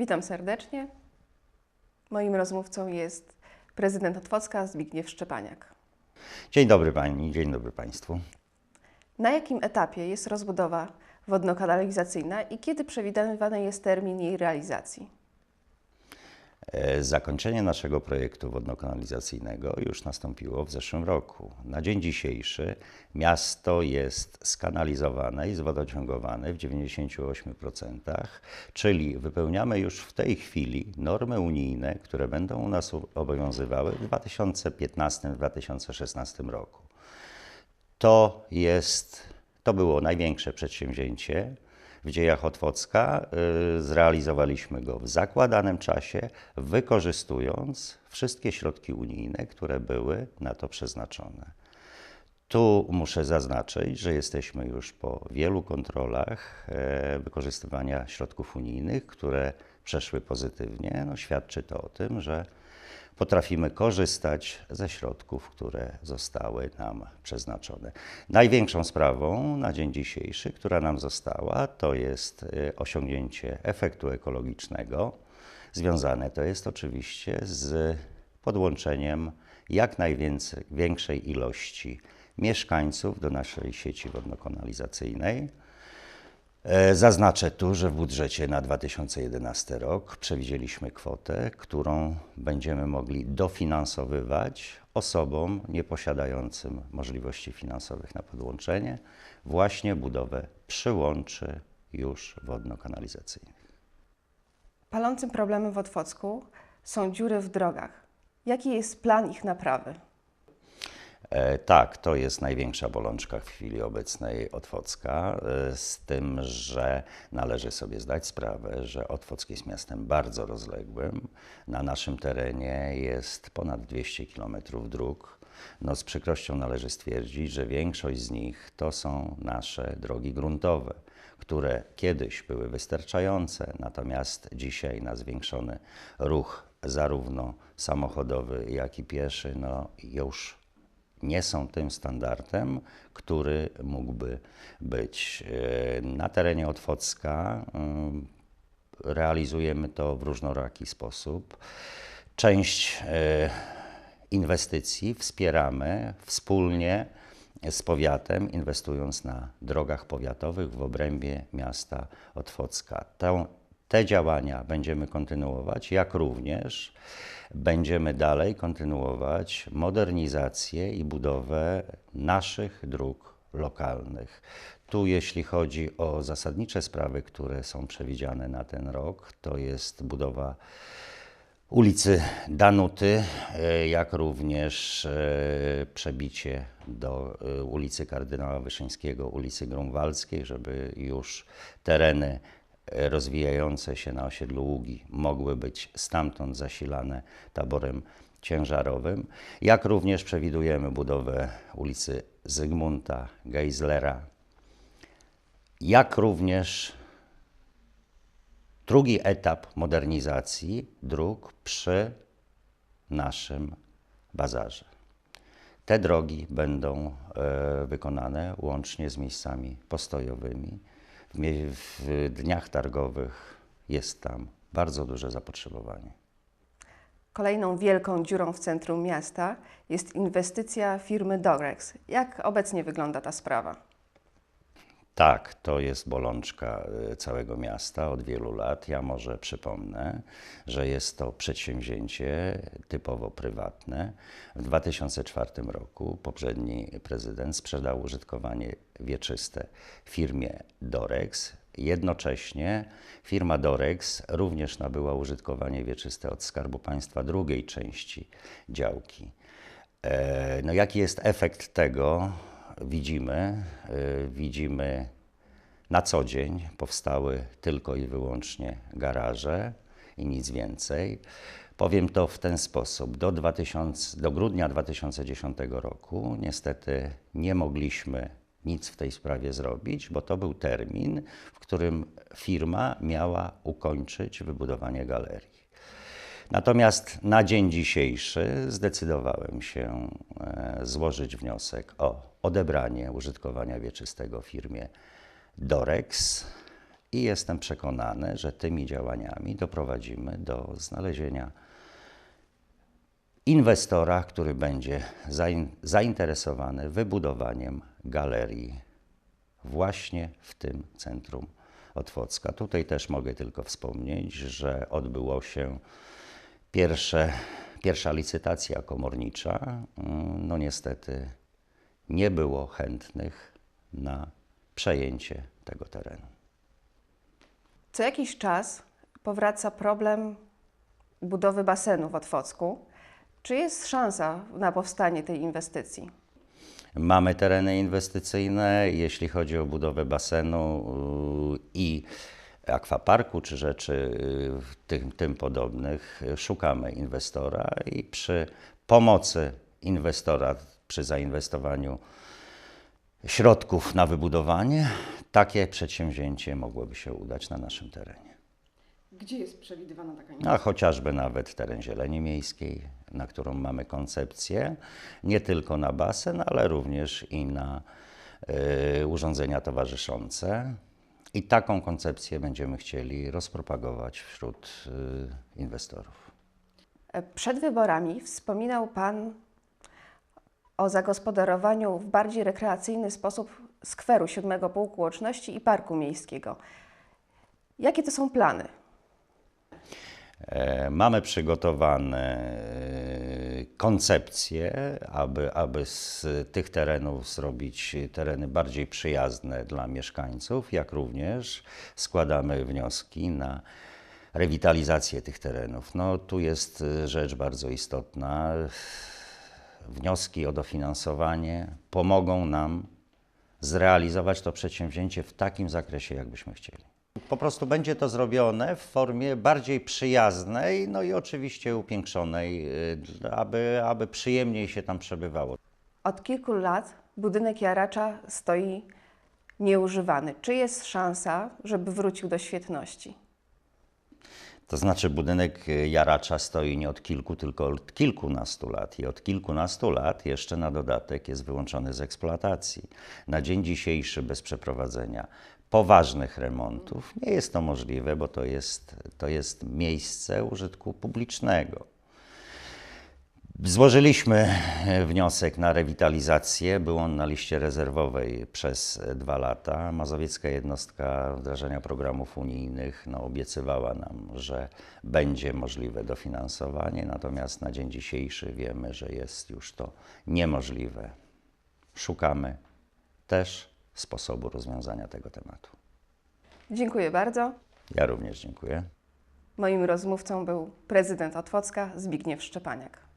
Witam serdecznie. Moim rozmówcą jest prezydent Otwocka Zbigniew Szczepaniak. Dzień dobry Pani, dzień dobry Państwu. Na jakim etapie jest rozbudowa wodno-kanalizacyjna i kiedy przewidywany jest termin jej realizacji? E, Zakończenie naszego projektu wodno-kanalizacyjnego już nastąpiło w zeszłym roku. Na dzień dzisiejszy miasto jest skanalizowane i zwodociągowane w 98%, czyli wypełniamy już w tej chwili normy unijne, które będą u nas obowiązywały w 2015-2016 roku. To jest, to było największe przedsięwzięcie w dziejach Otwocka. Y, Zrealizowaliśmy go w zakładanym czasie, wykorzystując wszystkie środki unijne, które były na to przeznaczone. Tu muszę zaznaczyć, że jesteśmy już po wielu kontrolach e, wykorzystywania środków unijnych, które przeszły pozytywnie. No, świadczy to o tym, że potrafimy korzystać ze środków, które zostały nam przeznaczone. Największą sprawą na dzień dzisiejszy, która nam została, to jest e, osiągnięcie efektu ekologicznego. Związane to jest oczywiście z podłączeniem jak najwięcej większej ilości mieszkańców do naszej sieci wodno-kanalizacyjnej. E, Zaznaczę tu, że w budżecie na 2011 rok przewidzieliśmy kwotę, którą będziemy mogli dofinansowywać osobom nieposiadającym możliwości finansowych na podłączenie właśnie budowę przyłączy już wodno-kanalizacyjnych. Palącym problemem w Otwocku są dziury w drogach. Jaki jest plan ich naprawy? E, Tak, to jest największa bolączka w chwili obecnej Otwocka, e, z tym, że należy sobie zdać sprawę, że Otwock jest miastem bardzo rozległym. Na naszym terenie jest ponad 200 km dróg. No, z przykrością należy stwierdzić, że większość z nich to są nasze drogi gruntowe, które kiedyś były wystarczające, natomiast dzisiaj na zwiększony ruch zarówno samochodowy, jak i pieszy, no już nie są tym standardem, który mógłby być. E, Na terenie Otwocka ym, realizujemy to w różnoraki sposób. Część e, inwestycji wspieramy wspólnie z powiatem, inwestując na drogach powiatowych w obrębie miasta Otwocka. Te działania będziemy kontynuować, jak również będziemy dalej kontynuować modernizację i budowę naszych dróg lokalnych. Tu, jeśli chodzi o zasadnicze sprawy, które są przewidziane na ten rok, to jest budowa ulicy Danuty, e, jak również e, przebicie do e, ulicy Kardynała Wyszyńskiego, ulicy Grunwaldzkiej, żeby już tereny rozwijające się na osiedlu Ługi mogły być stamtąd zasilane taborem ciężarowym, jak również przewidujemy budowę ulicy Zygmunta Geislera, jak również drugi etap modernizacji dróg przy naszym bazarze. Te drogi będą e, wykonane łącznie z miejscami postojowymi. W, dniach targowych jest tam bardzo duże zapotrzebowanie. Kolejną wielką dziurą w centrum miasta jest inwestycja firmy Dorex. Jak obecnie wygląda ta sprawa? Tak, to jest bolączka y, całego miasta od wielu lat. Ja może przypomnę, że jest to przedsięwzięcie typowo prywatne. W 2004 roku poprzedni prezydent sprzedał użytkowanie wieczyste firmie Dorex. Jednocześnie firma Dorex również nabyła użytkowanie wieczyste od Skarbu Państwa drugiej części działki. E, No jaki jest efekt tego? Widzimy, y, widzimy na co dzień powstały tylko i wyłącznie garaże i nic więcej. Powiem to w ten sposób. Do, 2000, do grudnia 2010 roku niestety nie mogliśmy nic w tej sprawie zrobić, bo to był termin, w którym firma miała ukończyć wybudowanie galerii. Natomiast na dzień dzisiejszy zdecydowałem się e, złożyć wniosek o odebranie użytkowania wieczystego firmie Dorex I jestem przekonany, że tymi działaniami doprowadzimy do znalezienia inwestora, który będzie zain- zainteresowany wybudowaniem galerii właśnie w tym centrum Otwocka. Tutaj też mogę tylko wspomnieć, że odbyło się pierwsze, pierwsza licytacja komornicza. Mm, No niestety nie było chętnych na przejęcie tego terenu. Co jakiś czas powraca problem budowy basenu w Otwocku. Czy jest szansa na powstanie tej inwestycji? Mamy tereny inwestycyjne, jeśli chodzi o budowę basenu yy, i akwaparku czy rzeczy yy, tym, tym podobnych. Szukamy inwestora i przy pomocy inwestora, przy zainwestowaniu środków na wybudowanie, takie przedsięwzięcie mogłoby się udać na naszym terenie. Gdzie jest przewidywana taka A chociażby nawet teren zieleni miejskiej, na którą mamy koncepcję, nie tylko na basen, ale również i na y, urządzenia towarzyszące. I taką koncepcję będziemy chcieli rozpropagować wśród y, inwestorów. Przed wyborami wspominał Pan o zagospodarowaniu w bardziej rekreacyjny sposób skweru siódmego pułku łączności i parku miejskiego. Jakie to są plany? E, Mamy przygotowane e, koncepcje, aby, aby z tych terenów zrobić tereny bardziej przyjazne dla mieszkańców, jak również składamy wnioski na rewitalizację tych terenów. No, tu jest rzecz bardzo istotna. Wnioski o dofinansowanie pomogą nam zrealizować to przedsięwzięcie w takim zakresie, jakbyśmy chcieli. Po prostu będzie to zrobione w formie bardziej przyjaznej, no i oczywiście upiększonej, y, aby, aby przyjemniej się tam przebywało. Od kilku lat budynek Jaracza stoi nieużywany. Czy jest szansa, żeby wrócił do świetności? To znaczy budynek y, Jaracza stoi nie od kilku, tylko od kilkunastu lat i od kilkunastu lat jeszcze na dodatek jest wyłączony z eksploatacji. Na dzień dzisiejszy bez przeprowadzenia poważnych remontów nie jest to możliwe, bo to jest, to jest miejsce użytku publicznego. Złożyliśmy wniosek na rewitalizację. Był on na liście rezerwowej przez dwa lata. Mazowiecka jednostka wdrażania programów unijnych no, obiecywała nam, że będzie możliwe dofinansowanie, natomiast na dzień dzisiejszy wiemy, że jest już to niemożliwe. Szukamy też sposobu rozwiązania tego tematu. Dziękuję bardzo. Ja również dziękuję. Moim rozmówcą był prezydent Otwocka Zbigniew Szczepaniak.